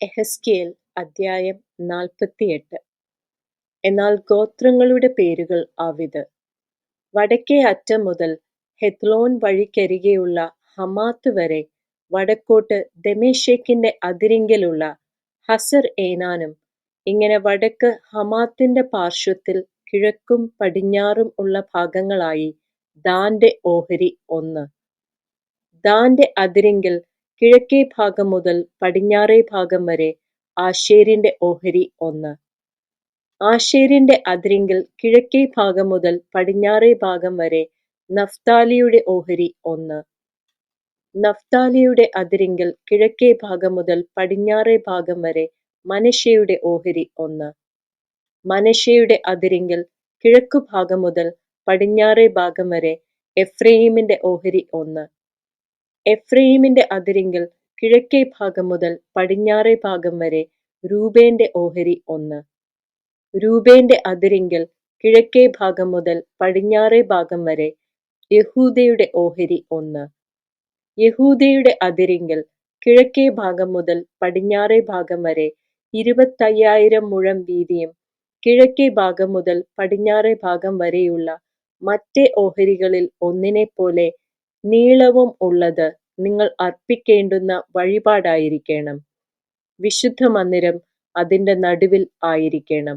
എഹെസ്കേൽ അദ്ധ്യായം നാൽപ്പത്തിയെട്ട്. എന്നാൽ ഗോത്രങ്ങളുടെ പേരുകൾ ആവിത്. വടക്കേ അറ്റം മുതൽ ഹെത്ലോൻ വഴിക്കരികെയുള്ള ഹമാത്ത് വരെ വടക്കോട്ട് ദമേഷേക്കിന്റെ അതിരിങ്കലുള്ള ഹസർ ഏനാനും ഇങ്ങനെ വടക്ക് ഹമാത്തിന്റെ പാർശ്വത്തിൽ കിഴക്കും പടിഞ്ഞാറും ഉള്ള ഭാഗങ്ങളായി ദാന്റെ ഓഹരി ഒന്ന്. ദാന്റെ അതിരിങ്കൽ കിഴക്കേ ഭാഗം മുതൽ പടിഞ്ഞാറേ ഭാഗം വരെ ആശേരിന്റെ ഓഹരി ഒന്ന്. ആശേരിന്റെ അതിരിങ്കിൽ കിഴക്കേ ഭാഗം മുതൽ പടിഞ്ഞാറേ ഭാഗം വരെ നഫ്താലിയുടെ ഓഹരി ഒന്ന്. നഫ്താലിയുടെ അതിരിങ്കിൽ കിഴക്കേ ഭാഗം മുതൽ പടിഞ്ഞാറേ ഭാഗം വരെ മനശ്ശെയുടെ ഓഹരി ഒന്ന്. മനശ്ശെയുടെ അതിരിങ്കിൽ കിഴക്കു ഭാഗം മുതൽ പടിഞ്ഞാറേ ഭാഗം വരെ എഫ്രയീമിന്റെ ഓഹരി ഒന്ന്. എഫ്രയീമിന്റെ അതിരിങ്കൽ കിഴക്കേ ഭാഗം മുതൽ പടിഞ്ഞാറേ ഭാഗം വരെ രൂപേന്റെ ഓഹരി ഒന്ന്. രൂബേന്റെ അതിരിങ്കൽ കിഴക്കേ ഭാഗം മുതൽ പടിഞ്ഞാറേ ഭാഗം വരെ യഹൂദയുടെ ഓഹരി ഒന്ന്. യഹൂദയുടെ അതിരിങ്കൽ കിഴക്കേ ഭാഗം മുതൽ പടിഞ്ഞാറേ ഭാഗം വരെ ഇരുപത്തയ്യായിരം മുഴം വീതിയും കിഴക്കേ ഭാഗം മുതൽ പടിഞ്ഞാറേ ഭാഗം വരെയുള്ള മറ്റേ ഓഹരികളിൽ ഒന്നിനെ പോലെ നീളവും ഉള്ളത് നിങ്ങൾ അർപ്പിക്കേണ്ടുന്ന വഴിപാടായിരിക്കണം. വിശുദ്ധ മന്ദിരം അതിന്റെ നടുവിൽ ആയിരിക്കണം.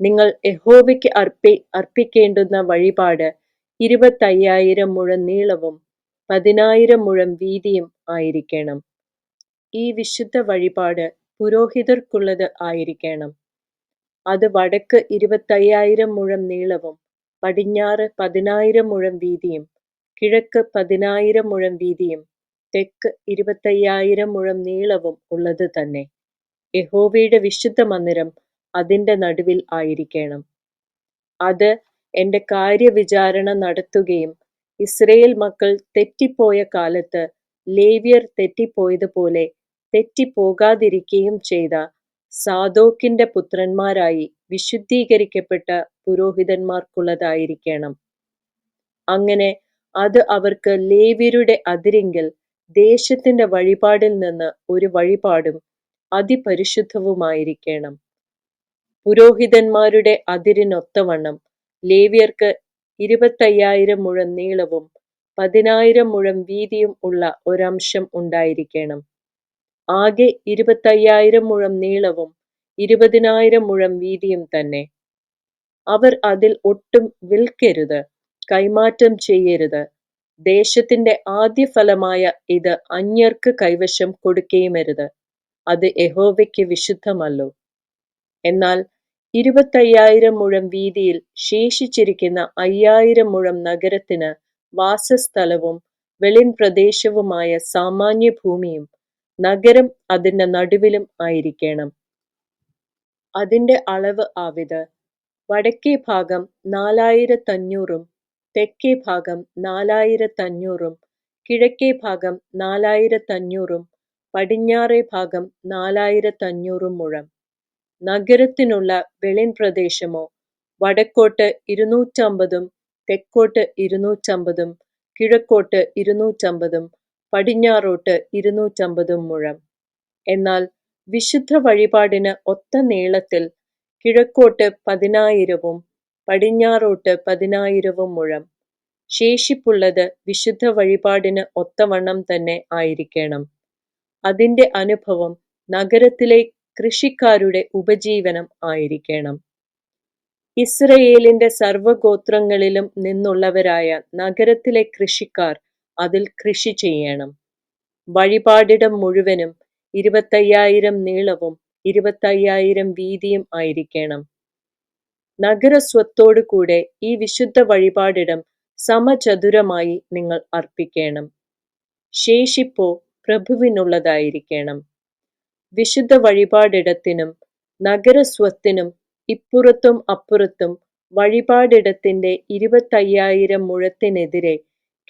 നിങ്ങൾ യഹോവയ്ക്ക് അർപ്പി അർപ്പിക്കേണ്ടുന്ന വഴിപാട് ഇരുപത്തയ്യായിരം മുഴം നീളവും പതിനായിരം മുഴം വീതിയും ആയിരിക്കണം. ഈ വിശുദ്ധ വഴിപാട് പുരോഹിതർക്കുള്ളത് ആയിരിക്കണം. അത് വടക്ക് ഇരുപത്തയ്യായിരം മുഴം നീളവും പടിഞ്ഞാറ് പതിനായിരം മുഴം വീതിയും കിഴക്ക് പതിനായിരം മുഴം വീതിയും തെക്ക് ഇരുപത്തയ്യായിരം മുഴം നീളവും ഉള്ളത് തന്നെ. യഹോവയുടെ വിശുദ്ധ മന്ദിരം അതിന്റെ നടുവിൽ ആയിരിക്കണം. അത് എന്റെ കാര്യവിചാരണ നടത്തുകയും ഇസ്രയേൽ മക്കൾ തെറ്റിപ്പോയ കാലത്ത് ലേവ്യർ തെറ്റിപ്പോയതുപോലെ തെറ്റിപ്പോകാതിരിക്കുകയും ചെയ്ത സാദോക്കിന്റെ പുത്രന്മാരായി വിശുദ്ധീകരിക്കപ്പെട്ട പുരോഹിതന്മാർക്കുള്ളതായിരിക്കണം. അങ്ങനെ അത് അവർക്ക് ലേവ്യരുടെ അതിരിങ്കൽ ദേശത്തിന്റെ വഴിപാടിൽ നിന്ന് ഒരു വഴിപാടും അതിപരിശുദ്ധവുമായിരിക്കണം. പുരോഹിതന്മാരുടെ അതിരിനൊത്തവണ്ണം ലേവ്യർക്ക് ഇരുപത്തയ്യായിരം മുഴം നീളവും പതിനായിരം മുഴം വീതിയും ഉള്ള ഒരംശം ഉണ്ടായിരിക്കണം. ആകെ ഇരുപത്തയ്യായിരം മുഴം നീളവും ഇരുപതിനായിരം മുഴം വീതിയും തന്നെ. അവർ അതിൽ ഒട്ടും വിൽക്കരുത്. കൈമാറ്റം ചെയ്യരുത്. ദേശത്തിന്റെ ആദ്യഫലമായ ഇത് അന്യർക്ക് കൈവശം കൊടുക്കുകയുമരുത് അത് യഹോവയ്ക്ക് വിശുദ്ധമല്ലോ. എന്നാൽ ഇരുപത്തയ്യായിരം മുഴം വീതിയിൽ ശേഷിച്ചിരിക്കുന്ന അയ്യായിരം മുഴം നഗരത്തിന് വാസസ്ഥലവും വെളിൻ പ്രദേശവുമായ സാമാന്യ ഭൂമിയും നഗരം അതിന്റെ നടുവിലും ആയിരിക്കണം. അതിന്റെ അളവ് ആവിത് വടക്കേ ഭാഗം നാലായിരത്തഞ്ഞൂറും തെക്കേ ഭാഗം നാലായിരത്തഞ്ഞൂറും കിഴക്കേ ഭാഗം നാലായിരത്തഞ്ഞൂറും പടിഞ്ഞാറേ ഭാഗം നാലായിരത്തഞ്ഞൂറും മുഴം. നഗരത്തിനുള്ള വെളിൻ പ്രദേശമോ വടക്കോട്ട് ഇരുന്നൂറ്റമ്പതും തെക്കോട്ട് ഇരുന്നൂറ്റമ്പതും കിഴക്കോട്ട് ഇരുന്നൂറ്റമ്പതും പടിഞ്ഞാറോട്ട് ഇരുന്നൂറ്റമ്പതും മുഴം. എന്നാൽ വിശുദ്ധ വഴിപാടിന് ഒത്ത നീളത്തിൽ കിഴക്കോട്ട് പതിനായിരവും പടിഞ്ഞാറോട്ട് പതിനായിരവും മുഴം. ശേഷിപ്പുള്ളത് വിശുദ്ധ വഴിപാടിന് ഒത്തവണ്ണം തന്നെ ആയിരിക്കണം. അതിന്റെ അനുഭവം നഗരത്തിലെ കൃഷിക്കാരുടെ ഉപജീവനം ആയിരിക്കണം. ഇസ്രയേലിന്റെ സർവഗോത്രങ്ങളിലും നിന്നുള്ളവരായ നഗരത്തിലെ കൃഷിക്കാർ അതിൽ കൃഷി ചെയ്യണം. വഴിപാടിടം മുഴുവനും ഇരുപത്തയ്യായിരം നീളവും ഇരുപത്തയ്യായിരം വീതിയും ആയിരിക്കണം. നഗരസ്വത്തോടു കൂടെ ഈ വിശുദ്ധ വഴിപാടിടം സമചതുരമായി നിങ്ങൾ അർപ്പിക്കണം. ശേഷിപ്പോ പ്രഭുവിനുള്ളതായിരിക്കണം. വിശുദ്ധ വഴിപാടിടത്തിനും നഗരസ്വത്തിനും ഇപ്പുറത്തും അപ്പുറത്തും വഴിപാടിടത്തിന്റെ ഇരുപത്തയ്യായിരം മുഴത്തിനെതിരെ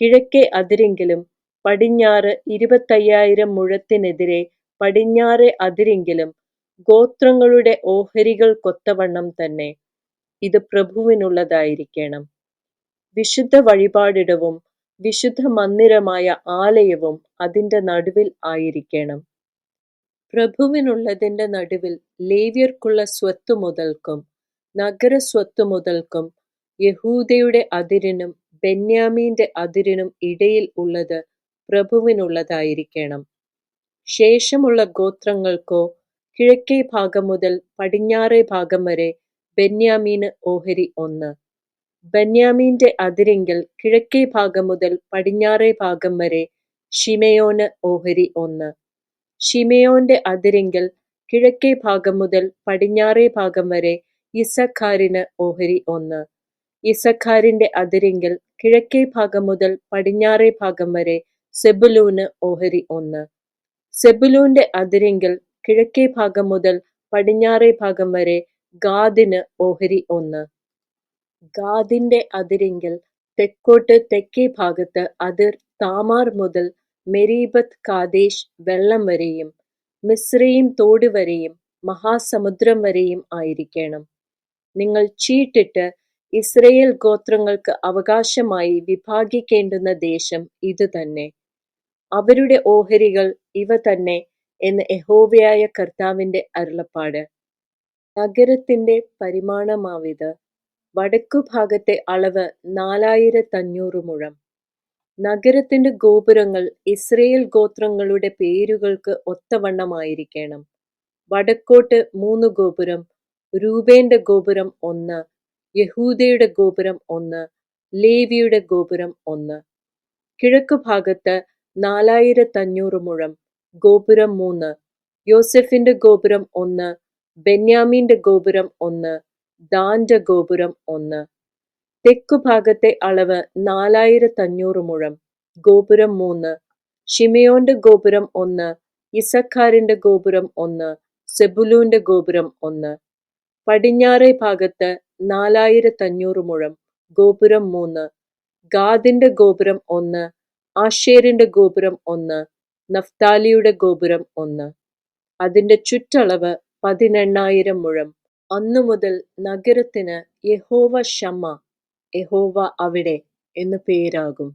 കിഴക്കേ അതിരെങ്കിലും പടിഞ്ഞാറ് ഇരുപത്തയ്യായിരം മുഴത്തിനെതിരെ പടിഞ്ഞാറെ അതിരെങ്കിലും ഗോത്രങ്ങളുടെ ഓഹരികൾ കൊത്തവണ്ണം തന്നെ ഇത് പ്രഭുവിനുള്ളതായിരിക്കണം. വിശുദ്ധ വഴിപാടിടവും വിശുദ്ധ മന്ദിരമായ ആലയവും അതിന്റെ നടുവിൽ ആയിരിക്കണം. പ്രഭുവിനുള്ളതിന്റെ നടുവിൽ ലേവ്യർക്കുള്ള സ്വത്ത് മുതൽക്കും നഗര സ്വത്ത് മുതൽക്കും യഹൂദയുടെ അതിരിനും ബെന്യാമീന്റെ അതിരിനും ഇടയിൽ ഉള്ളത് പ്രഭുവിനുള്ളതായിരിക്കണം. ശേഷമുള്ള ഗോത്രങ്ങൾക്കോ കിഴക്കേ ഭാഗം മുതൽ പടിഞ്ഞാറേ ഭാഗം വരെ ബെന്യാമീന് ഓഹരി ഒന്ന്. ബെന്യാമീന്റെ അതിരിങ്കൽ കിഴക്കേ ഭാഗം മുതൽ പടിഞ്ഞാറേ ഭാഗം വരെ ഷിമയോന് ഓഹരി ഒന്ന്. ഷിമയോന്റെ അതിരിങ്കൽ കിഴക്കേ ഭാഗം മുതൽ പടിഞ്ഞാറേ ഭാഗം വരെ ഇസഖാരിന് ഓഹരി ഒന്ന്. ഇസഖാരിന്റെ അതിരിങ്കൽ കിഴക്കേ ഭാഗം മുതൽ പടിഞ്ഞാറേ ഭാഗം വരെ സെബുലൂന് ഓഹരി ഒന്ന്. സെബുലൂന്റെ അതിരിങ്കൽ കിഴക്കേ ഭാഗം മുതൽ പടിഞ്ഞാറേ ഭാഗം വരെ ഗാദിന് ഓഹരി ഒന്ന്. ഗാദിന്റെ അതിരെങ്കിൽ തെക്കോട്ട് തെക്കേ ഭാഗത്ത് അതിർ താമാർ മുതൽ മെരീബത്ത് കാദേശ് വെള്ളം വരെയും മിസ്രയീം തോട് വരെയും മഹാസമുദ്രം വരെയും ആയിരിക്കണം. നിങ്ങൾ ചീട്ടിട്ട് ഇസ്രയേൽ ഗോത്രങ്ങൾക്ക് അവകാശമായി വിഭാഗിക്കേണ്ടുന്ന ദേശം ഇതുതന്നെ അവരുടെ ഓഹരികൾ ഇവ തന്നെ എന്ന് യഹോവയായ കർത്താവിന്റെ അരുളപ്പാട്. നഗരത്തിന്റെ പരിമാണമാവിത്. വടക്കുഭാഗത്തെ അളവ് നാലായിരത്തഞ്ഞൂറ് മുഴം. നഗരത്തിന്റെ ഗോപുരങ്ങൾ ഇസ്രയേൽ ഗോത്രങ്ങളുടെ പേരുകൾക്ക് ഒത്തവണ്ണമായിരിക്കണം. വടക്കോട്ട് മൂന്ന് ഗോപുരം രൂപേന്റെ ഗോപുരം ഒന്ന് യഹൂദയുടെ ഗോപുരം ഒന്ന് ലേവിയുടെ ഗോപുരം ഒന്ന്. കിഴക്കു ഭാഗത്ത് നാലായിരത്തഞ്ഞൂറ് മുഴം ഗോപുരം മൂന്ന് യോസെഫിന്റെ ഗോപുരം ഒന്ന് ബെന്യാമീന്റെ ഗോപുരം ഒന്ന് ദാന്റെ ഗോപുരം ഒന്ന്. തെക്കു ഭാഗത്തെ അളവ് നാലായിരത്തഞ്ഞൂറ് മുഴം ഗോപുരം മൂന്ന്. ഷിമയോന്റെ ഗോപുരം ഒന്ന് ഇസഖാരിന്റെ ഗോപുരം ഒന്ന് സെബുലൂന്റെ ഗോപുരം ഒന്ന്. പടിഞ്ഞാറേ ഭാഗത്ത് നാലായിരത്തഞ്ഞൂറ് മുഴം ഗോപുരം മൂന്ന്. ഗാദിന്റെ ഗോപുരം ഒന്ന് ആഷേറിന്റെ ഗോപുരം ഒന്ന് നഫ്താലിയുടെ ഗോപുരം ഒന്ന്. അതിന്റെ ചുറ്റളവ് പതിനെണ്ണായിരം മുഴം. അന്നു മുതൽ നഗരത്തിന് യഹോവ ഷമ്മ യഹോവ അവിടെ എന്നു പേരാകും.